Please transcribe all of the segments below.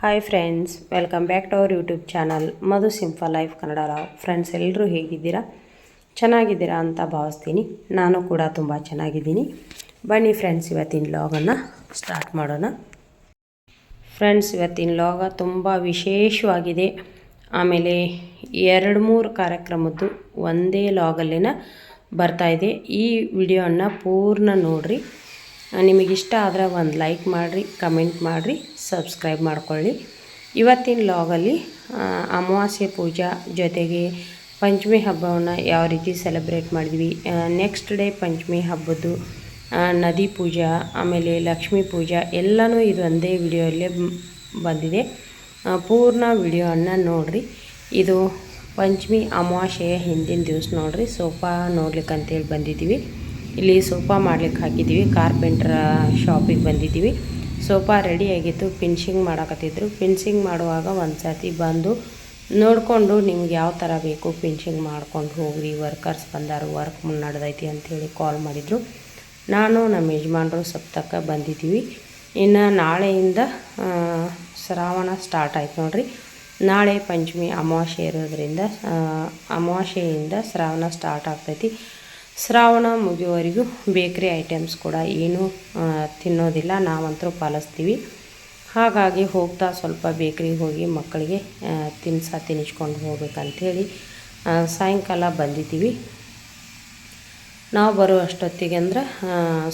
Hi friends welcome back to our YouTube channel Madhu simple life Kannada Rao friends ಎಲ್ಲರೂ ಹೇಗಿದ್ದೀರಾ? ಚೆನ್ನಾಗಿದ್ದೀರಾ ಅಂತ ಭಾವಿಸ್ತೀನಿ. ನಾನು ಕೂಡ ತುಂಬ ಚೆನ್ನಾಗಿದ್ದೀನಿ. ಬನ್ನಿ ಫ್ರೆಂಡ್ಸ್ ಇವತ್ತಿನ ಲಾಗನ್ನು ಸ್ಟಾರ್ಟ್ ಮಾಡೋಣ. ಫ್ರೆಂಡ್ಸ್ ಇವತ್ತಿನ ಲಾಗ ತುಂಬ ವಿಶೇಷವಾಗಿದೆ. ಆಮೇಲೆ ಎರಡು ಮೂರು ಕಾರ್ಯಕ್ರಮದ್ದು ಒಂದೇ ಲಾಗಲ್ಲಿನ ಬರ್ತಾಯಿದೆ ಈ ವಿಡಿಯೋನ ಪೂರ್ಣ ನೋಡಿರಿ. ನಿಮಗಿಷ್ಟ ಆದರೆ ಒಂದು ಲೈಕ್ ಮಾಡಿರಿ, ಕಮೆಂಟ್ ಮಾಡಿರಿ, ಸಬ್ಸ್ಕ್ರೈಬ್ ಮಾಡ್ಕೊಳ್ಳಿ. ಇವತ್ತಿನ ಲಾಗಲ್ಲಿ ಅಮಾವಾಸ್ಯೆ ಪೂಜಾ ಜೊತೆಗೆ ಪಂಚಮಿ ಹಬ್ಬವನ್ನು ಯಾವ ರೀತಿ ಸೆಲೆಬ್ರೇಟ್ ಮಾಡಿದ್ವಿ. ನೆಕ್ಸ್ಟ್ ಡೇ ಪಂಚಮಿ ಹಬ್ಬದ್ದು ನದಿ ಪೂಜಾ, ಆಮೇಲೆ ಲಕ್ಷ್ಮೀ ಪೂಜಾ, ಎಲ್ಲನೂ ಇದು ಒಂದೇ ವಿಡಿಯೋಲ್ಲೇ ಬಂದಿದೆ. ಪೂರ್ಣ ವಿಡಿಯೋವನ್ನು ನೋಡಿರಿ. ಇದು ಪಂಚಮಿ ಅಮಾವಾಸ್ಯೆಯ ಹಿಂದಿನ ದಿವಸ ನೋಡಿರಿ. ಸೋಫಾ ನೋಡ್ಲಿಕ್ಕೆ ಅಂತೇಳಿ ಬಂದಿದ್ದೀವಿ. ಇಲ್ಲಿ ಸೋಫಾ ಮಾಡ್ಲಿಕ್ಕೆ ಹಾಕಿದ್ದೀವಿ. ಕಾರ್ಪೆಂಟ್ರ ಶಾಪಿಗೆ ಬಂದಿದ್ದೀವಿ. ಸೋಫಾ ರೆಡಿ ಆಗಿತ್ತು. ಫಿನಿಶಿಂಗ್ ಮಾಡಕತ್ತಿದ್ರು. ಫಿನಿಶಿಂಗ್ ಮಾಡುವಾಗ ಒಂದು ಸರ್ತಿ ಬಂದು ನೋಡಿಕೊಂಡು ನಿಮ್ಗೆ ಯಾವ ಥರ ಬೇಕು ಫಿನಿಶಿಂಗ್ ಮಾಡ್ಕೊಂಡು ಹೋಗ್ರಿ. ವರ್ಕರ್ಸ್ ಬಂದಾರು ವರ್ಕ್ ನಡೆದೈತಿ ಅಂಥೇಳಿ ಕಾಲ್ ಮಾಡಿದರು. ನಾನು, ನಮ್ಮ ಯಜಮಾನ್ರು ಸಪ್ತಕ್ಕ ಬಂದಿದ್ದೀವಿ. ಇನ್ನು ನಾಳೆಯಿಂದ ಶ್ರಾವಣ ಸ್ಟಾರ್ಟ್ ಆಯ್ತು ನೋಡ್ರಿ. ನಾಳೆ ಪಂಚಮಿ ಅಮಾವಾಸ್ಯೆ ಇರೋದ್ರಿಂದ ಅಮಾವಾಸ್ಯೆಯಿಂದ ಶ್ರಾವಣ ಸ್ಟಾರ್ಟ್ ಆಗ್ತೈತಿ. ಶ್ರಾವಣ ಮುಗಿಯುವವರೆಗೂ ಬೇಕ್ರಿ ಐಟಮ್ಸ್ ಕೂಡ ಏನೂ ತಿನ್ನೋದಿಲ್ಲ. ನಾವಂತರೂ ಪಾಲಿಸ್ತೀವಿ. ಹಾಗಾಗಿ ಹೋಗ್ತಾ ಸ್ವಲ್ಪ ಬೇಕ್ರಿಗೆ ಹೋಗಿ ಮಕ್ಕಳಿಗೆ ತಿನ್ಸ ತಿನ್ನಿಸ್ಕೊಂಡು ಹೋಗ್ಬೇಕಂಥೇಳಿ ಸಾಯಂಕಾಲ ಬಂದಿದ್ದೀವಿ. ನಾವು ಬರೋ ಅಷ್ಟೊತ್ತಿಗೆ ಅಂದ್ರೆ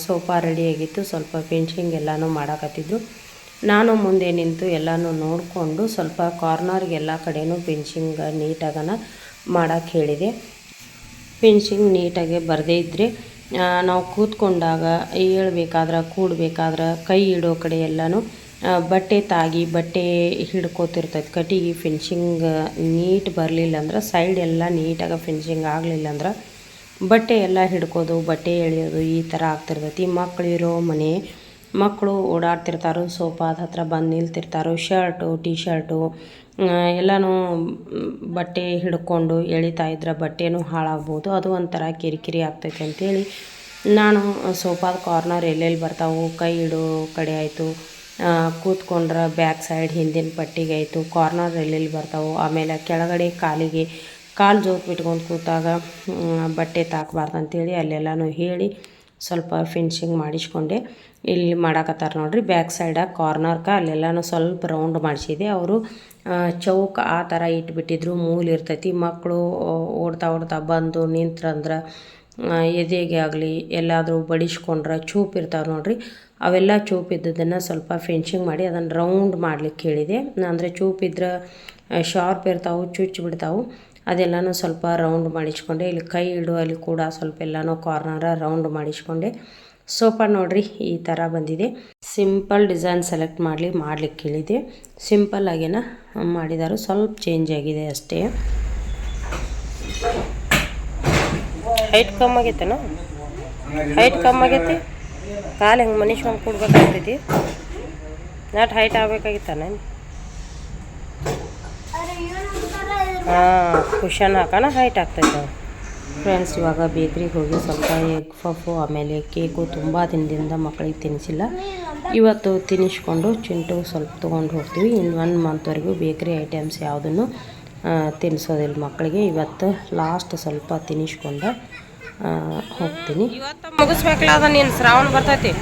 ಸೋಫಾ ರೆಡಿಯಾಗಿತ್ತು ಸ್ವಲ್ಪ ಫಿನಿಶಿಂಗ್ ಎಲ್ಲನೂ ಮಾಡಾಕತ್ತಿದ್ದು ನಾನು ಮುಂದೆ ನಿಂತು ಎಲ್ಲನೂ ನೋಡಿಕೊಂಡು ಸ್ವಲ್ಪ ಕಾರ್ನರ್ಗೆ ಎಲ್ಲ ಕಡೆನೂ ಫಿನಿಶಿಂಗ್ ನೀಟಾಗನ ಮಾಡೋಕ್ಕೆ ಹೇಳಿದೆ. ಫಿನಿಶಿಂಗ್ ನೀಟಾಗಿ ಬರದೇ ಇದ್ದರೆ ನಾವು ಕೂತ್ಕೊಂಡಾಗ ಹೇಳ್ಬೇಕಾದ್ರೆ, ಕೂಡಬೇಕಾದ್ರೆ ಕೈ ಇಡೋ ಕಡೆ ಎಲ್ಲನೂ ಬಟ್ಟೆ ತಾಗಿ ಬಟ್ಟೆ ಹಿಡ್ಕೋತಿರ್ತೈತೆ. ಕಟ್ಟಿಗೆ ಫಿನಿಶಿಂಗ್ ನೀಟ್ ಬರಲಿಲ್ಲ ಅಂದ್ರೆ ಸೈಡ್ ಎಲ್ಲ ನೀಟಾಗಿ ಫಿನಿಶಿಂಗ್ ಆಗಲಿಲ್ಲ ಅಂದ್ರೆ, ಬಟ್ಟೆ ಎಲ್ಲ ಹಿಡ್ಕೋದು, ಬಟ್ಟೆ ಎಳೆಯೋದು ಈ ಥರ ಆಗ್ತಿರ್ತೈತಿ. ಮಕ್ಕಳಿರೋ ಮನೆ ಮಕ್ಕಳು ಓಡಾಡ್ತಿರ್ತಾರೆ ಸೋಫಾದ ಹತ್ರ ಬಂದು ನಿಲ್ತಿರ್ತಾರೆ ಶರ್ಟು ಟಿ ಶರ್ಟು ಎಲ್ಲನೂ ಬಟ್ಟೆ ಹಿಡ್ಕೊಂಡು ಎಳಿತಾ ಇದ್ರೆ ಬಟ್ಟೆನೂ ಹಾಳಾಗ್ಬೋದು. ಅದು ಒಂಥರ ಕಿರಿಕಿರಿ ಆಗ್ತೈತೆ ಅಂತೇಳಿ ನಾನು ಸೋಫಾದ ಕಾರ್ನರ್ ಎಲ್ಲೆಲ್ಲಿ ಬರ್ತಾವು ಕೈ ಇಡೋ ಕಡೆ ಆಯಿತು. ಕೂತ್ಕೊಂಡ್ರೆ ಬ್ಯಾಕ್ ಸೈಡ್ ಹಿಂದಿನ ಪಟ್ಟಿಗೆ ಆಯಿತು. ಕಾರ್ನರ್ ಎಲ್ಲೆಲ್ಲಿ ಬರ್ತಾವೆ, ಆಮೇಲೆ ಕೆಳಗಡೆ ಕಾಲಿಗೆ ಕಾಲು ಜೋತ್ ಬಿಟ್ಕೊಂಡು ಕೂತಾಗ ಬಟ್ಟೆ ತಾಕಬಾರ್ದು ಅಂತೇಳಿ ಅಲ್ಲೆಲ್ಲನೂ ಹೇಳಿ ಸ್ವಲ್ಪ ಫಿನಿಶಿಂಗ್ ಮಾಡಿಸ್ಕೊಂಡೆ. ಇಲ್ಲಿ ಮಾಡಾಕತ್ತಾರ ನೋಡ್ರಿ ಬ್ಯಾಕ್ ಸೈಡ ಕಾರ್ನರ್ಕ ಅಲ್ಲೆಲ್ಲನೂ ಸ್ವಲ್ಪ ರೌಂಡ್ ಮಾಡಿಸಿದೆ. ಅವರು ಚೌಕ ಆ ಥರ ಇಟ್ಬಿಟ್ಟಿದ್ರು. ಮೂಲ ಇರ್ತೈತಿ. ಮಕ್ಕಳು ಓಡ್ತಾ ಓಡ್ತಾ ಬಂದು ನಿಂತ್ರಂದ್ರೆ ಎದೆಗೆ ಆಗಲಿ, ಎಲ್ಲಾದರೂ ಬಡಿಸ್ಕೊಂಡ್ರೆ ಚೂಪ್ ಇರ್ತಾವೆ ನೋಡ್ರಿ. ಅವೆಲ್ಲ ಚೂಪ್ ಇದ್ದದನ್ನು ಸ್ವಲ್ಪ ಫಿನಿಶಿಂಗ್ ಮಾಡಿ ಅದನ್ನು ರೌಂಡ್ ಮಾಡ್ಲಿಕ್ಕೆ ಹೇಳಿದೆ ಅಂದರೆ ಚೂಪ್ ಇದ್ರೆ ಶಾರ್ಪ್ ಇರ್ತಾವೆ ಚುಚ್ಚಿ ಬಿಡ್ತಾವೆ ಅದೆಲ್ಲನೂ ಸ್ವಲ್ಪ ರೌಂಡ್ ಮಾಡಿಸ್ಕೊಂಡೆ. ಇಲ್ಲಿ ಕೈ ಇಡುವಲ್ಲಿ ಕೂಡ ಸ್ವಲ್ಪ ಎಲ್ಲನೂ ಕಾರ್ನರ ರೌಂಡ್ ಮಾಡಿಸ್ಕೊಂಡೆ. ಸೋಫಾ ನೋಡ್ರಿ, ಈ ಥರ ಬಂದಿದೆ. ಸಿಂಪಲ್ ಡಿಸೈನ್ ಸೆಲೆಕ್ಟ್ ಮಾಡಲಿ, ಮಾಡ್ಲಿಕ್ಕೆ ಕೇಳಿದೆ. ಸಿಂಪಲ್ ಆಗೇನ ಮಾಡಿದಾರು, ಸ್ವಲ್ಪ ಚೇಂಜ್ ಆಗಿದೆ ಅಷ್ಟೇ. ಹೈಟ್ ಕಮ್ಮಿ ಆಗೈತೆನ ಹೈಟ್ ಕಮ್ಮಿ ಆಗೈತಿ? ಕಾಲು ಹೆಂಗೆ ಮನುಷ್ಯ ಕೊಡ್ಬೇಕಾಗ್ತೈತಿ? ನಾಟ್ ಹೈಟ್ ಆಗ್ಬೇಕಾಗಿತ್ತಾನ ಹಾಂ ಕುಷನ್ ಹಾಕೋಣ ಹೈಟ್ ಆಗ್ತೈತೆ ಫ್ರೆಂಡ್ಸ್ ಇವಾಗ ಬೇಕ್ರಿಗೆ ಹೋಗಿ ಸ್ವಲ್ಪ ಎಗ್ ಪಫು ಆಮೇಲೆ ಕೇಕು ತುಂಬ ದಿನದಿಂದ ಮಕ್ಕಳಿಗೆ ತಿನ್ನಿಸಿಲ್ಲ ಇವತ್ತು ತಿನ್ನಿಸ್ಕೊಂಡು ಚಿಂಟು ಸ್ವಲ್ಪ ತೊಗೊಂಡು ಹೋಗ್ತೀವಿ. ಇನ್ನು ಒನ್ ಮಂತ್ವರೆಗೂ ಬೇಕ್ರಿ ಐಟಮ್ಸ್ ಯಾವುದನ್ನು ತಿನ್ನಿಸೋದಿಲ್ಲ ಮಕ್ಕಳಿಗೆ ಇವತ್ತು ಲಾಸ್ಟ್ ಸ್ವಲ್ಪ ತಿನ್ನಿಸ್ಕೊಂಡು ಹೋಗ್ತೀನಿ. ಇವತ್ತು ಮುಗಿಸ್ಬೇಕಲ್ಲ ನೀನು ಶ್ರಾವಣ ಬರ್ತೈತಿ.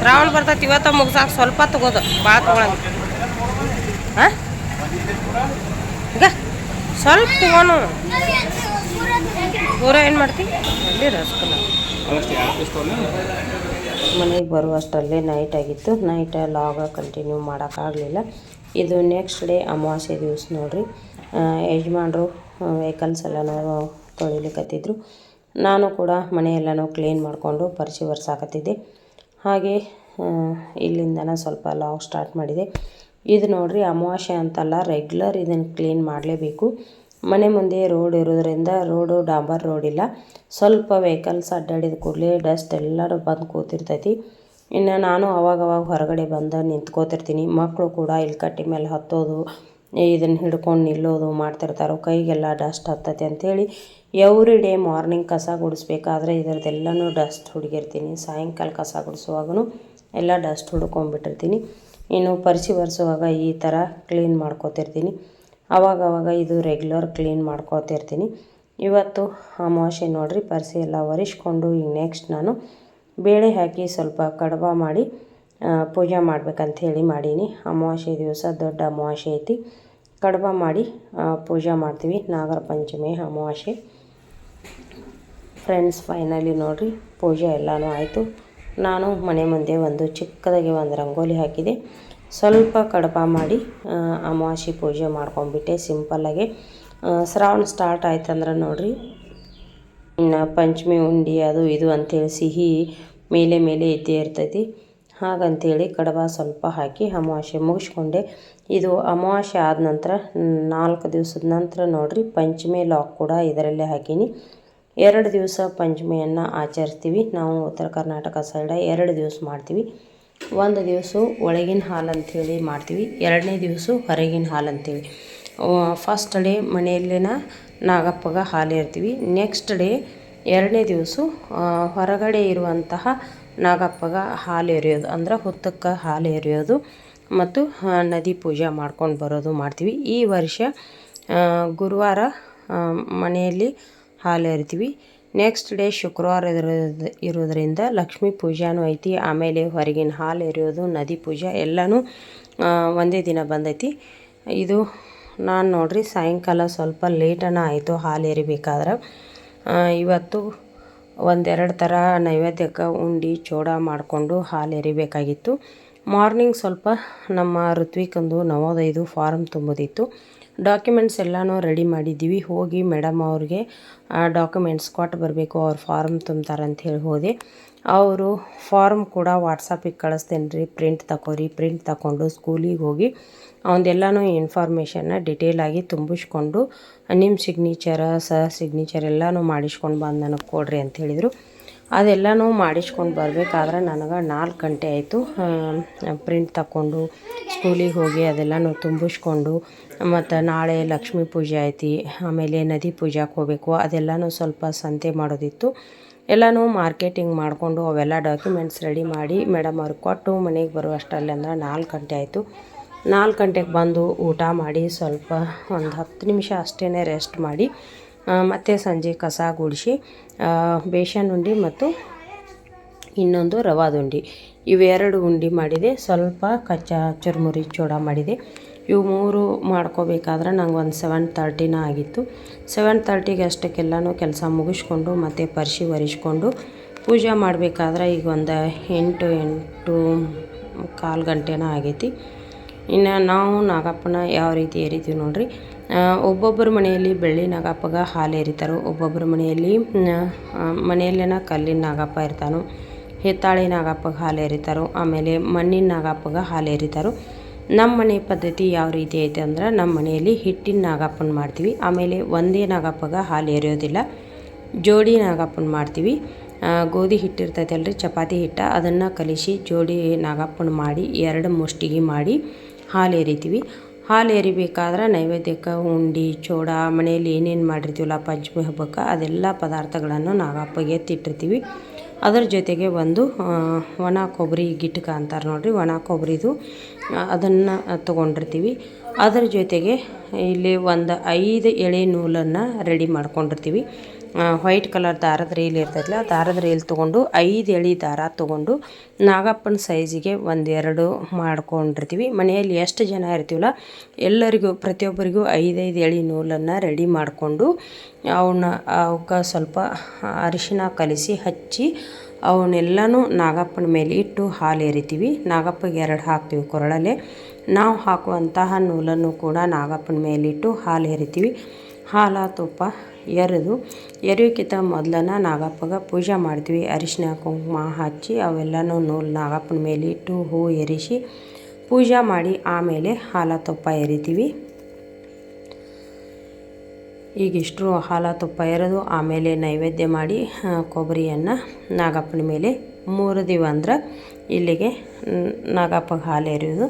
ಶ್ರಾವಣ ಬರ್ತೈತಿ, ಇವತ್ತು ಮುಗಿಸಾಕ ಸ್ವಲ್ಪ ತಗೋದು ಭಾಳ ತಗೊಳಂಗ ಹಾಂ ಸ್ವಲ್ಪ ತಗೋನು. ಪೂರ ಏನು ಮಾಡ್ತೀವಿ ಅಲ್ಲಿ ಮನೆಗೆ ಬರುವಷ್ಟರಲ್ಲೇ ನೈಟ್ ಆಗಿತ್ತು. ನೈಟ್ ಲಾಗ ಕಂಟಿನ್ಯೂ ಮಾಡೋಕ್ಕಾಗಲಿಲ್ಲ. ಇದು ನೆಕ್ಸ್ಟ್ ಡೇ ಅಮಾವಾಸ್ಯೆ ದಿವಸ ನೋಡಿರಿ. ಯಜಮಾನ್ರು ವೆಹಿಕಲ್ಸ್ ಎಲ್ಲನೂ ತೊಳಿಲಿಕ್ಕತ್ತಿದ್ರು ನಾನು ಕೂಡ ಮನೆಯೆಲ್ಲನೂ ಕ್ಲೀನ್ ಮಾಡಿಕೊಂಡು ಪರಿಚಯ ಬರ್ಸಾಕತ್ತಿದ್ದೆ ಹಾಗೆ ಇಲ್ಲಿಂದನ ಸ್ವಲ್ಪ ಲಾಗ್ ಸ್ಟಾರ್ಟ್ ಮಾಡಿದೆ. ಇದು ನೋಡ್ರಿ ಅಮಾವಾಸ್ಯೆ ಅಂತಲ್ಲ ರೆಗ್ಯುಲರ್ ಇದನ್ನು ಕ್ಲೀನ್ ಮಾಡಲೇಬೇಕು. ಮನೆ ಮುಂದೆ ರೋಡ್ ಇರೋದ್ರಿಂದ ರೋಡು ಡಾಂಬರ್ ರೋಡ್ ಇಲ್ಲ. ಸ್ವಲ್ಪ ವೆಹಿಕಲ್ಸ್ ಅಡ್ಡಾಡಿದ ಕೂಡಲೇ ಡಸ್ಟ್ ಎಲ್ಲರೂ ಬಂದು ಕೂತಿರ್ತೈತಿ. ಇನ್ನು ನಾನು ಅವಾಗವಾಗ ಹೊರಗಡೆ ಬಂದು ನಿಂತ್ಕೋತಿರ್ತೀನಿ. ಮಕ್ಕಳು ಕೂಡ ಇಲ್ಲಿ ಕಟ್ಟಿ ಮೇಲೆ ಹತ್ತೋದು ಇದನ್ನು ಹಿಡ್ಕೊಂಡು ನಿಲ್ಲೋದು ಮಾಡ್ತಿರ್ತಾರೆ, ಕೈಗೆಲ್ಲ ಡಸ್ಟ್ ಹತ್ತೈತಿ ಅಂಥೇಳಿ ಎವ್ರಿ ಡೇ ಮಾರ್ನಿಂಗ್ ಕಸ ಗುಡಿಸ್ಬೇಕಾದ್ರೆ ಇದರದ್ದೆಲ್ಲನೂ ಡಸ್ಟ್ ಹುಡುಗಿರ್ತೀನಿ. ಸಾಯಂಕಾಲ ಕಸ ಗುಡಿಸುವಾಗೂ ಎಲ್ಲ ಡಸ್ಟ್ ಹುಡ್ಕೊಂಡ್ಬಿಟ್ಟಿರ್ತೀನಿ. ಇನ್ನು ಪರಿಸಿ ಒರೆಸುವಾಗ ಈ ಥರ ಕ್ಲೀನ್ ಮಾಡ್ಕೋತಿರ್ತೀನಿ. ಆವಾಗವಾಗ ಇದು ರೆಗ್ಯುಲರ್ ಕ್ಲೀನ್ ಮಾಡ್ಕೋತಿರ್ತೀನಿ. ಇವತ್ತು ಅಮಾವಾಸ್ಯೆ ನೋಡಿರಿ, ಪರಿಸಿ ಎಲ್ಲ ಒರೆಸ್ಕೊಂಡು ಈಗ ನೆಕ್ಸ್ಟ್ ನಾನು ಬೇಳೆ ಹಾಕಿ ಸ್ವಲ್ಪ ಕಡಬ ಮಾಡಿ ಪೂಜೆ ಮಾಡ್ಬೇಕಂತ ಹೇಳಿ ಮಾಡೀನಿ. ಅಮಾವಾಸ್ಯೆ ದಿವಸ ದೊಡ್ಡ ಅಮಾವಾಸ್ಯೆ ಐತಿ. ಕಡಬ ಮಾಡಿ ಪೂಜೆ ಮಾಡ್ತೀವಿ. ನಾಗರ ಪಂಚಮಿ, ಅಮಾವಾಸ್ಯೆ. ಫ್ರೆಂಡ್ಸ್ ಫೈನಲಿ ನೋಡಿರಿ, ಪೂಜೆ ಎಲ್ಲನೂ ಆಯಿತು. ನಾನು ಮನೆ ಮುಂದೆ ಒಂದು ಚಿಕ್ಕದಾಗಿ ಒಂದು ರಂಗೋಲಿ ಹಾಕಿದೆ. ಸ್ವಲ್ಪ ಕಡಪ ಮಾಡಿ ಅಮಾವಾಸ್ಯೆ ಪೂಜೆ ಮಾಡ್ಕೊಂಡ್ಬಿಟ್ಟೆ. ಸಿಂಪಲ್ಲಾಗಿ ಶ್ರಾವಣ ಸ್ಟಾರ್ಟ್ ಆಯ್ತಂದ್ರೆ ನೋಡಿರಿ, ಇನ್ನು ಪಂಚಮಿ ಉಂಡಿ ಅದು ಇದು ಅಂಥೇಳಿ ಸಿಹಿ ಮೇಲೆ ಮೇಲೆ ಇದ್ದೇ ಇರ್ತೈತಿ. ಹಾಗಂತೇಳಿ ಕಡಬ ಸ್ವಲ್ಪ ಹಾಕಿ ಅಮಾವಾಸೆ ಮುಗಿಸ್ಕೊಂಡೆ. ಇದು ಅಮಾವಾಸ್ಯೆ ಆದ ನಂತರ ನಾಲ್ಕು ದಿವಸದ ನಂತರ ನೋಡಿರಿ, ಪಂಚಮಿ ಲಾಕ್ ಕೂಡ ಇದರಲ್ಲೇ ಹಾಕೀನಿ. ಎರಡು ದಿವಸ ಪಂಚಮಿಯನ್ನು ಆಚರಿಸ್ತೀವಿ. ನಾವು ಉತ್ತರ ಕರ್ನಾಟಕ ಸೈಡ ಎರಡು ದಿವಸ ಮಾಡ್ತೀವಿ. ಒಂದು ದಿವಸ ಒಳಗಿನ ಹಾಲು ಅಂಥೇಳಿ ಮಾಡ್ತೀವಿ. ಎರಡನೇ ದಿವಸ ಹೊರಗಿನ ಹಾಲು ಅಂತೀವಿ ಫಸ್ಟ್ ಡೇ ಮನೆಯಲ್ಲಿನ ನಾಗಪ್ಪಗ ಹಾಲು ಇರ್ತೀವಿ. ನೆಕ್ಸ್ಟ್ ಡೇ ಎರಡನೇ ದಿವಸ ಹೊರಗಡೆ ಇರುವಂತಹ ನಾಗಪ್ಪಗ ಹಾಲು ಎರೆಯೋದು. ಅಂದ್ರೆ ಹುತ್ತಕ್ಕೆ ಹಾಲು ಎರೆಯೋದು ಮತ್ತು ನದಿ ಪೂಜೆ ಮಾಡ್ಕೊಂಡು ಬರೋದು ಮಾಡ್ತೀವಿ. ಈ ವರ್ಷ ಗುರುವಾರ ಮನೆಯಲ್ಲಿ ಹಾಲು ಎರಿತೀವಿ. ನೆಕ್ಸ್ಟ್ ಡೇ ಶುಕ್ರವಾರ ಇರೋದು ಇರೋದ್ರಿಂದ ಲಕ್ಷ್ಮೀ ಪೂಜಾನೂ ಐತಿ. ಆಮೇಲೆ ಹೊರಗಿನ ಹಾಲು ಎರೆಯೋದು, ನದಿ ಪೂಜೆ ಎಲ್ಲನೂ ಒಂದೇ ದಿನ ಬಂದೈತಿ. ಇದು ನಾನು ನೋಡ್ರಿ ಸಾಯಂಕಾಲ ಸ್ವಲ್ಪ ಲೇಟನ ಆಯಿತು ಹಾಲು ಎರಿಬೇಕಾದ್ರೆ. ಇವತ್ತು ಒಂದೆರಡು ಥರ ನೈವೇದ್ಯಕ್ಕೆ ಉಂಡಿ, ಚೋಡ ಮಾಡಿಕೊಂಡು ಹಾಲು ಎರಿಬೇಕಾಗಿತ್ತು. ಮಾರ್ನಿಂಗ್ ಸ್ವಲ್ಪ ನಮ್ಮ ಋತ್ವಿಕಂದು ನವೋದಯದು ಫಾರ್ಮ್ ತುಂಬೋದಿತ್ತು. ಡಾಕ್ಯುಮೆಂಟ್ಸ್ ಎಲ್ಲನೂ ರೆಡಿ ಮಾಡಿದ್ದೀವಿ. ಹೋಗಿ ಮೇಡಮ್ ಅವ್ರಿಗೆ ಡಾಕ್ಯುಮೆಂಟ್ಸ್ ಕೊಟ್ಟು ಬರಬೇಕು, ಅವ್ರು ಫಾರ್ಮ್ ತುಂಬ್ತಾರೆ ಅಂತ ಹೇಳಿ ಹೋದೆ. ಅವರು ಫಾರ್ಮ್ ಕೂಡ ವಾಟ್ಸಪ್ಪಿಗೆ ಕಳಿಸ್ತೇನೆ ರೀ ಪ್ರಿಂಟ್ ತಗೋರಿ ಪ್ರಿಂಟ್ ತಗೊಂಡು ಸ್ಕೂಲಿಗೆ ಹೋಗಿ ಅವನದೆಲ್ಲನೂ ಇನ್ಫಾರ್ಮೇಷನ್ನ ಡಿಟೇಲಾಗಿ ತುಂಬಿಸ್ಕೊಂಡು ನಿಮ್ಮ ಸಿಗ್ನೇಚರ ಸಹ ಸಿಗ್ನೇಚರ್ ಎಲ್ಲನೂ ಮಾಡಿಸ್ಕೊಂಡು ಬಂದು ನನಗೆ ಕೊಡ್ರಿ ಅಂತ ಹೇಳಿದರು. ಅದೆಲ್ಲನೂ ಮಾಡಿಸ್ಕೊಂಡು ಬರಬೇಕಾದ್ರೆ ನನಗೆ ನಾಲ್ಕು ಗಂಟೆ ಆಯಿತು ಪ್ರಿಂಟ್ ತಗೊಂಡು ಸ್ಕೂಲಿಗೆ ಹೋಗಿ ಅದೆಲ್ಲನೂ ತುಂಬಿಸ್ಕೊಂಡು ಮತ್ತು ನಾಳೆ ಲಕ್ಷ್ಮೀ ಪೂಜೆ ಐತಿ ಆಮೇಲೆ ನದಿ ಪೂಜಾಕ್ಕೆ ಹೋಗಬೇಕು, ಅದೆಲ್ಲನೂ ಸ್ವಲ್ಪ ಸಂತೆ ಮಾಡೋದಿತ್ತು. ಎಲ್ಲನೂ ಮಾರ್ಕೆಟಿಂಗ್ ಮಾಡಿಕೊಂಡು ಅವೆಲ್ಲ ಡಾಕ್ಯುಮೆಂಟ್ಸ್ ರೆಡಿ ಮಾಡಿ ಮೇಡಮ್ ಅವ್ರಿಗೆ ಕೊಟ್ಟು ಮನೆಗೆ ಬರುವಷ್ಟರಲ್ಲಿ ಅಂದ್ರೆ ನಾಲ್ಕು ಗಂಟೆ ಆಯಿತು. ನಾಲ್ಕು ಗಂಟೆಗೆ ಬಂದು ಊಟ ಮಾಡಿ ಸ್ವಲ್ಪ ಒಂದು ಹತ್ತು ನಿಮಿಷ ಅಷ್ಟೇ ರೆಸ್ಟ್ ಮಾಡಿ ಮತ್ತು ಸಂಜೆ ಕಸ ಗುಡಿಸಿ ಬೇಸನ್ ಉಂಡಿ ಮತ್ತು ಇನ್ನೊಂದು ರವಾದ ಉಂಡಿ. ಇವೆರಡು ಉಂಡಿ ಮಾಡಿದೆ, ಸ್ವಲ್ಪ ಕಚ್ಚಾ ಚುರುಮುರಿ ಚೂಡ ಮಾಡಿದೆ. ಇವು ಮೂರು ಮಾಡ್ಕೋಬೇಕಾದ್ರೆ ನಂಗೆ ಒಂದು ಸೆವೆನ್ ತರ್ಟಿನ ಆಗಿತ್ತು. ಸೆವೆನ್ ತರ್ಟಿಗೆ ಅಷ್ಟಕ್ಕೆಲ್ಲನೂ ಕೆಲಸ ಮುಗಿಸ್ಕೊಂಡು ಮತ್ತು ಪರ್ಶಿ ಒರೆಸ್ಕೊಂಡು ಪೂಜೆ ಮಾಡಬೇಕಾದ್ರೆ ಈಗ ಒಂದು ಎಂಟು ಎಂಟು ಕಾಲು ಗಂಟೆನ ಆಗೈತಿ. ಇನ್ನು ನಾವು ನಾಗಪ್ಪನ ಯಾವ ರೀತಿ ಎರಿತೀವಿ ನೋಡಿರಿ ಒಬ್ಬೊಬ್ಬರ ಮನೆಯಲ್ಲಿ ಬೆಳ್ಳಿ ನಾಗಪ್ಪಗೆ ಹಾಲು ಎರಿತಾರೆ ಒಬ್ಬೊಬ್ಬರ ಮನೆಯಲ್ಲಿ ಮನೆಯಲ್ಲೇನ ಕಲ್ಲಿನ ನಾಗಪ್ಪ ಇರ್ತಾನೋ. ಹಿತ್ತಾಳಿ ನಾಗಪ್ಪಗೆ ಹಾಲು ಎರಿತಾರೋ ಆಮೇಲೆ ಮಣ್ಣಿನ ನಾಗಪ್ಪಗ ಹಾಲು ಎರಿತಾರೋ ನಮ್ಮ ಮನೆ ಪದ್ಧತಿ ಯಾವ ರೀತಿ ಐತೆ ಅಂದ್ರೆ ನಮ್ಮ ಮನೆಯಲ್ಲಿ ಹಿಟ್ಟಿನ ನಾಗಪ್ಪನ ಮಾಡ್ತೀವಿ. ಆಮೇಲೆ ಒಂದೇ ನಾಗಪ್ಪಗೆ ಹಾಲು ಎರೆಯೋದಿಲ್ಲ. ಜೋಡಿ ನಾಗಪ್ಪನ ಮಾಡ್ತೀವಿ. ಗೋಧಿ ಹಿಟ್ಟು ಇರ್ತೈತಲ್ರಿ, ಚಪಾತಿ ಹಿಟ್ಟು. ಅದನ್ನು ಕಲಿಸಿ ಜೋಡಿ ನಾಗಪ್ಪನ ಮಾಡಿ, ಎರಡು ಮುಷ್ಟಿಗೆ ಮಾಡಿ ಹಾಲು ಎರಿತೀವಿ. ಹಾಲು ಎರಿಬೇಕಾದ್ರೆ ನೈವೇದ್ಯಕ್ಕೆ ಉಂಡಿ, ಚೋಡ, ಮನೆಯಲ್ಲಿ ಏನೇನು ಮಾಡಿರ್ತೀವಲ್ಲ ಪಂಚಮಿ ಹಬ್ಬಕ್ಕೆ ಅದೆಲ್ಲ ಪದಾರ್ಥಗಳನ್ನು ನಾಗಪ್ಪಗೆ ಎತ್ತಿಟ್ಟಿರ್ತೀವಿ ಅದರ ಜೊತೆಗೆ ಒಂದು ಒಣ ಕೊಬ್ಬರಿ ಗಿಟ್ಕ ಅಂತಾರೆ ನೋಡಿರಿ. ಒಣ ಕೊಬ್ಬರಿದು ಅದನ್ನು ತೊಗೊಂಡಿರ್ತೀವಿ. ಅದರ ಜೊತೆಗೆ ಇಲ್ಲಿ ಒಂದು ಐದು ಎಳೆ ನೂಲನ್ನು ರೆಡಿ ಮಾಡ್ಕೊಂಡಿರ್ತೀವಿ. ವೈಟ್ ಕಲರ್ ದಾರದ ರೀಲ್ ಇರ್ತೈತಲ್ಲ ದಾರದ ರೀಲ್ ತೊಗೊಂಡು ಐದು ಎಳೆ ದಾರ ತೊಗೊಂಡು ನಾಗಪ್ಪನ ಸೈಜಿಗೆ ಒಂದೆರಡು ಮಾಡ್ಕೊಂಡಿರ್ತೀವಿ. ಮನೆಯಲ್ಲಿ ಎಷ್ಟು ಜನ ಇರ್ತೀವಲ್ಲ, ಎಲ್ಲರಿಗೂ, ಪ್ರತಿಯೊಬ್ಬರಿಗೂ ಐದೈದು ಎಳೆ ನೂಲನ್ನು ರೆಡಿ ಮಾಡಿಕೊಂಡು ಅವನ್ನ ಅವಕ್ಕೆ ಸ್ವಲ್ಪ ಅರಿಶಿನ ಕಲಿಸಿ ಹಚ್ಚಿ ಅವನ್ನೆಲ್ಲನೂ ನಾಗಪ್ಪನ ಮೇಲೆ ಇಟ್ಟು ಹಾಲು ಎರಿತೀವಿ ನಾಗಪ್ಪಗೆ ಎರಡು ಹಾಕ್ತೀವಿ ಕೊರಳಲ್ಲಿ. ನಾವು ಹಾಕುವಂತಹ ನೂಲನ್ನು ಕೂಡ ನಾಗಪ್ಪನ ಮೇಲಿಟ್ಟು ಹಾಲು ಎರಿತೀವಿ ಹಾಲು ತುಪ್ಪ ಎರೆದು ಎರೆಯೋಕ್ಕಿಂತ ಮೊದಲನ ನಾಗಪ್ಪಗೆ ಪೂಜೆ ಮಾಡ್ತೀವಿ. ಅರಿಶಿನ ಕುಂಕುಮ ಹಚ್ಚಿ ಅವೆಲ್ಲನೂ ನೂಲು ನಾಗಪ್ಪನ ಮೇಲೆ ಇಟ್ಟು ಹೂ ಎರಿಸಿ ಪೂಜೆ ಮಾಡಿ ಆಮೇಲೆ ಹಾಲ ತುಪ್ಪ ಎರಿತೀವಿ. ಈಗಿಷ್ಟು ಹಾಲ ತುಪ್ಪ ಎರೆದು ಆಮೇಲೆ ನೈವೇದ್ಯ ಮಾಡಿ ಕೊಬ್ಬರಿಯನ್ನು ನಾಗಪ್ಪನ ಮೇಲೆ ಮೂರು ದಿವ ಅಂದ್ರೆ ಇಲ್ಲಿಗೆ ನಾಗಪ್ಪಗೆ ಹಾಲು ಎರೆಯೋದು.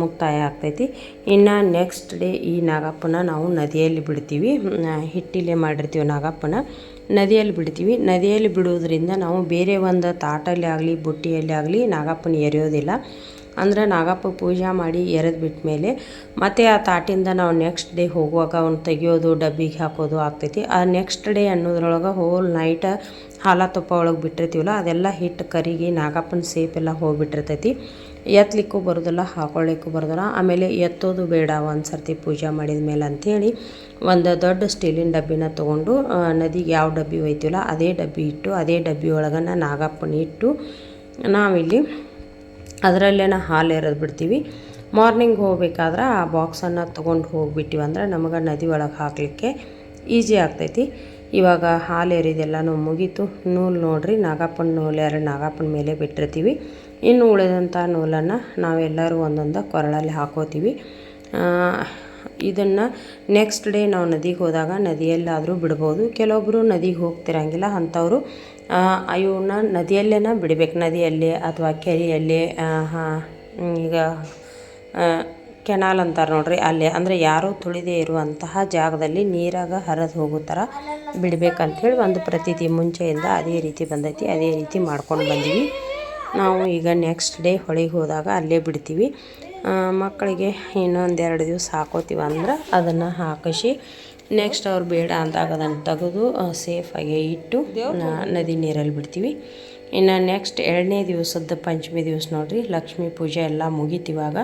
ಮುಕ್ತಾಯ ಆಗ್ತೈತಿ. ಇನ್ನು ನೆಕ್ಸ್ಟ್ ಡೇ ಈ ನಾಗಪ್ಪನ ನಾವು ನದಿಯಲ್ಲಿ ಬಿಡ್ತೀವಿ. ಹಿಟ್ಟಿಲೆ ಮಾಡಿರ್ತೀವಿ ನಾಗಪ್ಪನ. ನದಿಯಲ್ಲಿ ಬಿಡ್ತೀವಿ. ನದಿಯಲ್ಲಿ ಬಿಡೋದ್ರಿಂದ ನಾವು ಬೇರೆ ಒಂದು ತಾಟಲ್ಲಿ ಆಗಲಿ, ಬುಟ್ಟಿಯಲ್ಲಿ ಆಗಲಿ ನಾಗಪ್ಪನ ಎರೆಯೋದಿಲ್ಲ. ಅಂದರೆ ನಾಗಪ್ಪ ಪೂಜೆ ಮಾಡಿ ಎರೆದು ಬಿಟ್ಟ ಮೇಲೆ ಮತ್ತೆ ಆ ತಾಟಿಂದ ನಾವು ನೆಕ್ಸ್ಟ್ ಡೇ ಹೋಗುವಾಗ ಅವ್ನು ತೆಗಿಯೋದು, ಡಬ್ಬಿಗೆ ಹಾಕೋದು ಆಗ್ತೈತಿ. ಆ ನೆಕ್ಸ್ಟ್ ಡೇ ಅನ್ನೋದ್ರೊಳಗೆ ಹೋಲ್ ನೈಟ್ ಹಾಲ ತುಪ್ಪ ಒಳಗೆ ಬಿಟ್ಟಿರ್ತೀವಲ್ಲ, ಅದೆಲ್ಲ ಹಿಟ್ಟು ಕರಿಗಿ ನಾಗಪ್ಪನ ಸೇಪೆಲ್ಲ ಹೋಗಿಬಿಟ್ಟಿರ್ತೈತಿ. ಎತ್ತಲಿಕ್ಕೂ ಬರೋದಿಲ್ಲ ಹಾಕೊಳ್ಳಿಕ್ಕೂ ಬರೋದಿಲ್ಲ. ಆಮೇಲೆ ಎತ್ತೋದು ಬೇಡ ಒಂದು ಸರ್ತಿ ಪೂಜೆ ಮಾಡಿದ ಮೇಲೆ ಅಂಥೇಳಿ ಒಂದು ದೊಡ್ಡ ಸ್ಟೀಲಿನ ಡಬ್ಬಿನ ತೊಗೊಂಡು ನದಿಗೆ ಯಾವ ಡಬ್ಬಿ ಒಯ್ತೀವಲ್ಲ ಅದೇ ಡಬ್ಬಿ ಇಟ್ಟು, ಅದೇ ಡಬ್ಬಿ ಒಳಗನ್ನ ನಾಗಪ್ಪನ ಇಟ್ಟು ನಾವಿಲ್ಲಿ ಅದರಲ್ಲೇನ ಹಾಲು ಎರೆದು ಬಿಡ್ತೀವಿ. ಮಾರ್ನಿಂಗ್ ಹೋಗ್ಬೇಕಾದ್ರೆ ಆ ಬಾಕ್ಸನ್ನು ತೊಗೊಂಡು ಹೋಗ್ಬಿಟ್ಟಿವಿ ಅಂದ್ರೆ ನಮಗೆ ನದಿ ಒಳಗೆ ಹಾಕಲಿಕ್ಕೆ ಈಸಿ ಆಗ್ತೈತಿ. ಇವಾಗ ಹಾಲು ಎರಿದೆಲ್ಲನೂ ಮುಗೀತು. ನೂಲು ನೋಡ್ರಿ, ನಾಗಪ್ಪನ ನೂಲು ಎರಡು ನಾಗಪ್ಪನ ಮೇಲೆ ಬಿಟ್ಟಿರ್ತೀವಿ. ಇನ್ನು ಉಳಿದಂಥ ನೂಲನ್ನು ನಾವೆಲ್ಲರೂ ಒಂದೊಂದು ಕೊರಳಲ್ಲಿ ಹಾಕೋತೀವಿ. ಇದನ್ನು ನೆಕ್ಸ್ಟ್ ಡೇ ನಾವು ನದಿಗೆ ಹೋದಾಗ ನದಿಯಲ್ಲಾದರೂ ಬಿಡ್ಬೋದು. ಕೆಲವೊಬ್ಬರು ನದಿಗೆ ಹೋಗ್ತಿರಂಗಿಲ್ಲ ಅಂಥವ್ರು. ಇವನ್ನ ನದಿಯಲ್ಲೇನ ಬಿಡಬೇಕು. ನದಿಯಲ್ಲಿ ಅಥವಾ ಕೆರೆಯಲ್ಲಿ ಈಗ ಕೆನಾಲ್ ಅಂತಾರೆ ನೋಡ್ರಿ ಅಲ್ಲಿ. ಅಂದರೆ ಯಾರೂ ತುಳಿದೇ ಇರುವಂತಹ ಜಾಗದಲ್ಲಿ ನೀರಾಗ ಹರಿದು ಹೋಗೋ ಥರ ಬಿಡ್ಬೇಕಂಥೇಳಿ ಒಂದು ಪ್ರತೀತಿ ಮುಂಚೆಯಿಂದ ಅದೇ ರೀತಿ ಬಂದೈತಿ. ಅದೇ ರೀತಿ ಮಾಡ್ಕೊಂಡು ಬಂದೀವಿ. ನಾವು ಈಗ ನೆಕ್ಸ್ಟ್ ಡೇ ಹೊಳಿಗೆ ಹೋದಾಗ ಅಲ್ಲೇ ಬಿಡ್ತೀವಿ. ಮಕ್ಕಳಿಗೆ ಇನ್ನೊಂದೆರಡು ದಿವಸ ಹಾಕೋತೀವಿ ಅಂದ್ರೆ ಅದನ್ನು ಹಾಕಿಸಿ ನೆಕ್ಸ್ಟ್ ಅವ್ರು ಬೇಡ ಅಂದಾಗ ಅದನ್ನು ತೆಗೆದು ಸೇಫಾಗಿ ಇಟ್ಟು ನದಿ ನೀರಲ್ಲಿ ಬಿಡ್ತೀವಿ. ಇನ್ನು ನೆಕ್ಸ್ಟ್ ಎರಡನೇ ದಿವಸದ ಪಂಚಮಿ ದಿವಸ ನೋಡಿರಿ, ಲಕ್ಷ್ಮೀ ಪೂಜೆ ಎಲ್ಲ ಮುಗೀತಿವಾಗ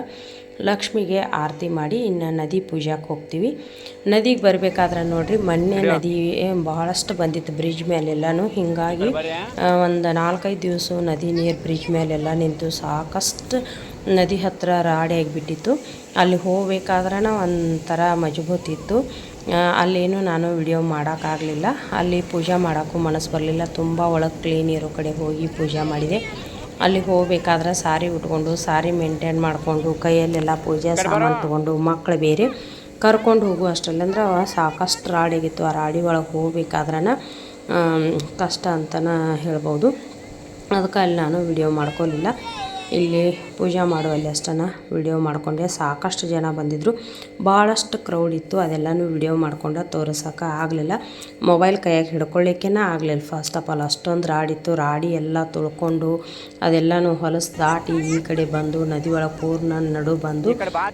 ಲಕ್ಷ್ಮಿಗೆ ಆರತಿ ಮಾಡಿ ಇನ್ನು ನದಿ ಪೂಜಾಕ್ಕೆ ಹೋಗ್ತೀವಿ. ನದಿಗೆ ಬರಬೇಕಾದ್ರೆ ನೋಡಿರಿ ಮೊನ್ನೆ ನದಿ ಬಹಳಷ್ಟು ಬಂದಿತ್ತು ಬ್ರಿಡ್ಜ್ ಮೇಲೆಲ್ಲನೂ. ಹೀಗಾಗಿ ಒಂದು ನಾಲ್ಕೈದು ದಿವಸ ನದಿ ನೀರು ಬ್ರಿಡ್ಜ್ ಮೇಲೆಲ್ಲ ನಿಂತು ಸಾಕಷ್ಟು ನದಿ ಹತ್ತಿರ ರಾಡಿ ಆಗಿಬಿಟ್ಟಿತ್ತು. ಅಲ್ಲಿ ಹೋಗ್ಬೇಕಾದ್ರೆ ಒಂಥರ ಮಜಬೂತ್ ಇತ್ತು. ಆ, ಅಲ್ಲೇನು ನಾನು ವಿಡಿಯೋ ಮಾಡೋಕ್ಕಾಗಲಿಲ್ಲ ಅಲ್ಲಿ ಪೂಜೆ ಮಾಡೋಕ್ಕೂ ಮನಸ್ಸು ಬರಲಿಲ್ಲ. ತುಂಬ ಒಳಗೆ ಕ್ಲೀನ್ ಇರೋ ಕಡೆ ಹೋಗಿ ಪೂಜೆ ಮಾಡಿದೆ. ಅಲ್ಲಿ ಹೋಗ್ಬೇಕಾದ್ರೆ ಸಾರಿ ಉಟ್ಕೊಂಡು ಸಾರಿ ಮೇಂಟೈನ್ ಮಾಡಿಕೊಂಡು ಕೈಯಲ್ಲೆಲ್ಲ ಪೂಜೆ ಸಾಮಾನು ತೊಗೊಂಡು ಮಕ್ಕಳು ಬೇರೆ ಕರ್ಕೊಂಡು ಹೋಗು ಅಷ್ಟರಲ್ಲಿ. ಅಂದ್ರೆ ಸಾಕಷ್ಟು ರಾಡಿಗಿತ್ತು ಆ ರಾಡಿ ಒಳಗೆ ಹೋಗ್ಬೇಕಾದ್ರೆ ಕಷ್ಟ ಅಂತಲೇ ಹೇಳ್ಬೋದು. ಅದಕ್ಕೆ ಅಲ್ಲಿ ನಾನು ವಿಡಿಯೋ ಮಾಡ್ಕೊಲಿಲ್ಲ. ಇಲ್ಲಿ ಪೂಜೆ ಮಾಡುವಲ್ಲಿ ಅಷ್ಟನ್ನು ವಿಡಿಯೋ ಮಾಡಿಕೊಂಡೆ ಸಾಕಷ್ಟು ಜನ ಬಂದಿದ್ದರು ಭಾಳಷ್ಟು ಕ್ರೌಡ್ ಇತ್ತು ಅದೆಲ್ಲನೂ ವಿಡಿಯೋ ಮಾಡ್ಕೊಂಡು ತೋರಿಸೋಕೆ ಆಗಲಿಲ್ಲ. ಮೊಬೈಲ್ ಕೈಯಾಗಿ ಹಿಡ್ಕೊಳ್ಳಿಕ್ಕೇ ಆಗಲಿಲ್ಲ. ಫಸ್ಟ್ ಆಫ್ ಆಲ್ ಅಷ್ಟೊಂದು ರಾಡಿತ್ತು ರಾಡಿ ಎಲ್ಲ ತುಳ್ಕೊಂಡು ಅದೆಲ್ಲನೂ ಹೊಲಸು ದಾಟಿ ಈ ಕಡೆ ಬಂದು ನದಿ ಒಳಗೆ ಪೂರ್ಣ ನಡು ಬಂದು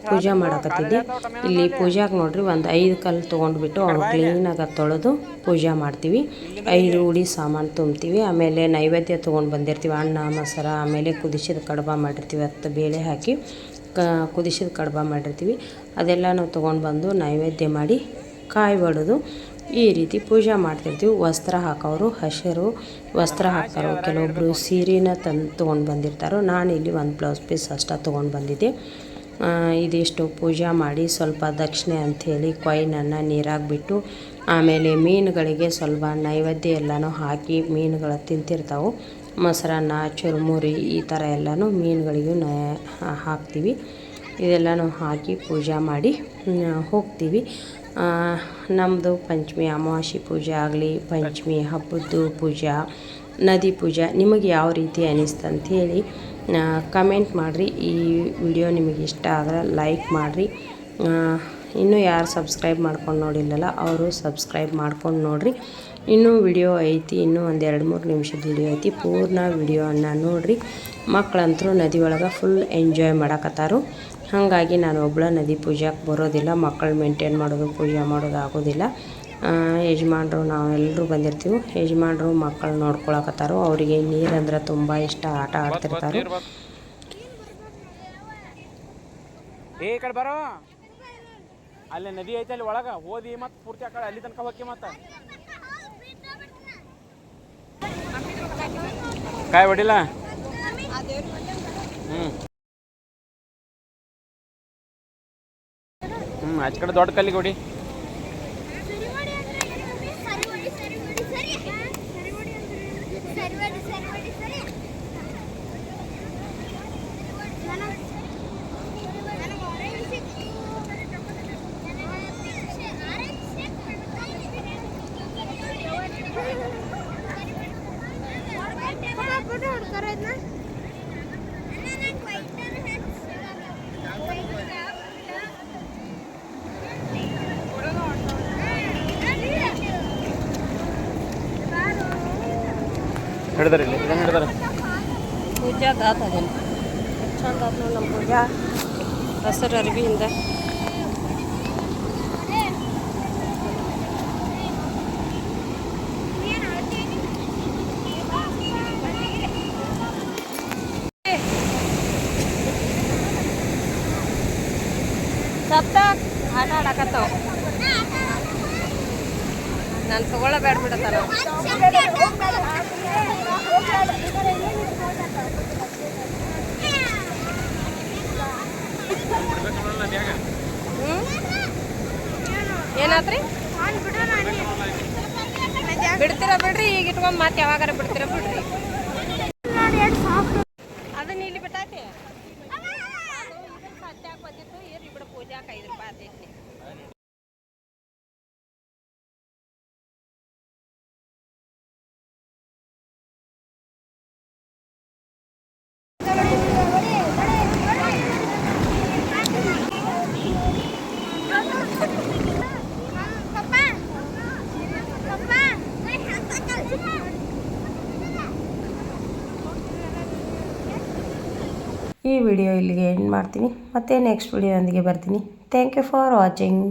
ಪೂಜೆ ಮಾಡಕತ್ತಿದ್ದೆ ಇಲ್ಲಿ ಪೂಜೆಗೆ ನೋಡ್ರಿ ಒಂದು ಐದು ಕಲ್ಲು ತೊಗೊಂಡ್ಬಿಟ್ಟು ಅವ್ನು ಕ್ಲೀನಾಗಿ ತೊಳೆದು ಪೂಜೆ ಮಾಡ್ತೀವಿ. ಐದು ಉಡಿ ಸಾಮಾನು ತುಂಬ್ತೀವಿ ಆಮೇಲೆ ನೈವೇದ್ಯ ತೊಗೊಂಡು ಬಂದಿರ್ತೀವಿ ಅನ್ನ ಮೊಸರ ಆಮೇಲೆ ಕುದಿಸಿದ ಕಡುಬ ಮಾಡಿರ್ತೀವಿ. ಹತ್ತು ಬೇಳೆ ಹಾಕಿ ಕುದಿಸಿದ ಕಡ್ಬ ಮಾಡಿರ್ತೀವಿ. ಅದೆಲ್ಲ ನಾವು ತೊಗೊಂಡು ಬಂದು ನೈವೇದ್ಯ ಮಾಡಿ ಕಾಯಿ ಬಡಿದು ಈ ರೀತಿ ಪೂಜೆ ಮಾಡ್ತಿರ್ತೀವಿ. ವಸ್ತ್ರ ಹಾಕೋರು, ಹಸಿರು ವಸ್ತ್ರ ಹಾಕೋರು ಕೆಲವೊಬ್ಬರು ಸೀರೆನ ತಂದು ತೊಗೊಂಡು ಬಂದಿರ್ತಾರೋ, ನಾನು ಇಲ್ಲಿ ಒಂದು ಬ್ಲೌಸ್ ಪೀಸ್ ಅಷ್ಟೇ ತೊಗೊಂಡು ಬಂದಿದ್ದೆ. ಇದಿಷ್ಟು ಪೂಜೆ ಮಾಡಿ ಸ್ವಲ್ಪ ದಕ್ಷಿಣೆ ಅಂಥೇಳಿ ಕೊಯ್ನನ್ನು ನೀರಾಗಿಬಿಟ್ಟು ಆಮೇಲೆ ಮೀನುಗಳಿಗೆ ಸ್ವಲ್ಪ ನೈವೇದ್ಯ ಎಲ್ಲನೂ ಹಾಕಿ ಮೀನುಗಳು ತಿಂತಿರ್ತಾವೆ. ಮೊಸರನ್ನ, ಚುರುಮುರಿ ಈ ಥರ ಎಲ್ಲನೂ ಮೀನುಗಳಿಗೂ ಹಾಕ್ತೀವಿ. ಇದೆಲ್ಲನೂ ಹಾಕಿ ಪೂಜೆ ಮಾಡಿ ಹೋಗ್ತೀವಿ. ನಮ್ಮದು ಪಂಚಮಿ, ಅಮಾವಾಸ್ಯೆ ಪೂಜೆ ಆಗಲಿ, ಪಂಚಮಿ ಹಬ್ಬದ್ದು ಪೂಜೆ, ನದಿ ಪೂಜೆ, ನಿಮಗೆ ಯಾವ ರೀತಿ ಅನಿಸ್ತು ಅಂಥೇಳಿ ಕಮೆಂಟ್ ಮಾಡಿರಿ. ಈ ವಿಡಿಯೋ ನಿಮಗೆ ಇಷ್ಟ ಆದ್ರೆ ಲೈಕ್ ಮಾಡಿರಿ. ಇನ್ನೂ ಯಾರು ಸಬ್ಸ್ಕ್ರೈಬ್ ಮಾಡ್ಕೊಂಡು ನೋಡಿಲ್ಲಲ್ಲ, ಅವರು ಸಬ್ಸ್ಕ್ರೈಬ್ ಮಾಡ್ಕೊಂಡು ನೋಡಿರಿ. ಇನ್ನೂ ವಿಡಿಯೋ ಐತಿ, ಇನ್ನೂ ಒಂದು ಎರಡು ಮೂರು ನಿಮಿಷದ ವಿಡಿಯೋ ಐತಿ. ಪೂರ್ಣ ವಿಡಿಯೋನ ನೋಡಿರಿ. ಮಕ್ಕಳಂತರೂ ನದಿ ಒಳಗೆ ಫುಲ್ ಎಂಜಾಯ್ ಮಾಡಕತ್ತಾರು. ಹಾಗಾಗಿ ನಾನು ಒಬ್ಬಳ ನದಿ ಪೂಜಾಕ್ಕೆ ಬರೋದಿಲ್ಲ ಮಕ್ಕಳು ಮೇಂಟೈನ್ ಮಾಡೋದು, ಪೂಜೆ ಮಾಡೋದು ಆಗೋದಿಲ್ಲ. ಯಜಮಾನ್ರು ನಾವೆಲ್ಲರೂ ಬಂದಿರ್ತೀವಿ. ಯಜಮಾನ್ರು ಮಕ್ಕಳು ನೋಡ್ಕೊಳಕತ್ತಾರು. ಅವರಿಗೆ ನೀರಂದ್ರೆ ತುಂಬ ಇಷ್ಟ. ಆಟ ಆಡ್ತಿರ್ತಾರೆ. ಬರೋ. ಅಲ್ಲಿ ನದಿ ಐತೆ, ಅಲ್ಲಿ ಒಳಗ. ಓದಿ ಮತ್ತೆ ಪೂರ್ತಿ ಆ ಅಲ್ಲಿ ತನಕ ಹೋಗಿ ಮತ್ತ. ಕಾಯಿ वडीला ಹ್ಮ್ ಆಚ ಕಡೆ ದೊಡ್ಡ ಕಲ್ಲಿಗೆ ಹೊಡಿ. ಹಿಡ್ದಾರ ಇಲ್ಲಿ. ಇದನ್ನ ಹಿಡ್ದಾರ? ದಾತ ಅದೇನು ಚಂದ ಆತ್ ನಮ್ಮ ಪೂಜಾ. ಹಸಿರು ಅರ್ಬಿಯಿಂದ ಸತ್ತ ಆಟ ಆಡಕತ್ತಾವ ನಾನು ತಗೊಳ್ಳೋ ಬೇಡ ಬಿಡತ್ತಾರ ಹ್ಞೂ ಏನಾತ್ರಿ ಬಿಡ್ತೀರ ಬಿಡ್ರಿ ಈಗ ಇಟ್ಕೊಂಡ್ ಮತ್ತೆ ಯಾವಾಗಾರ ಬಿಡ್ತೀರ ಬಿಡ್ರಿ ಅದನ್ನ ಇಲ್ಲಿ ಬಿಟ್ಟಾತಿ ಅದು ಇದನ್ನ ಸತ್ಯಾಕ್ ಬಂದಿತ್ತು ಇರ್ಲಿ ಬಿಡು ಪೂಜಾಕ್ ಐದು ರೂಪಾಯಿ ಆತೈತಿ ಈ ವಿಡಿಯೋ ಇಲ್ಲಿಗೆ ಎಂಡ್ ಮಾಡ್ತೀನಿ. ಮತ್ತೆ ನೆಕ್ಸ್ಟ್ ವಿಡಿಯೋದೊಂದಿಗೆ ಬರ್ತೀನಿ. Thank you for watching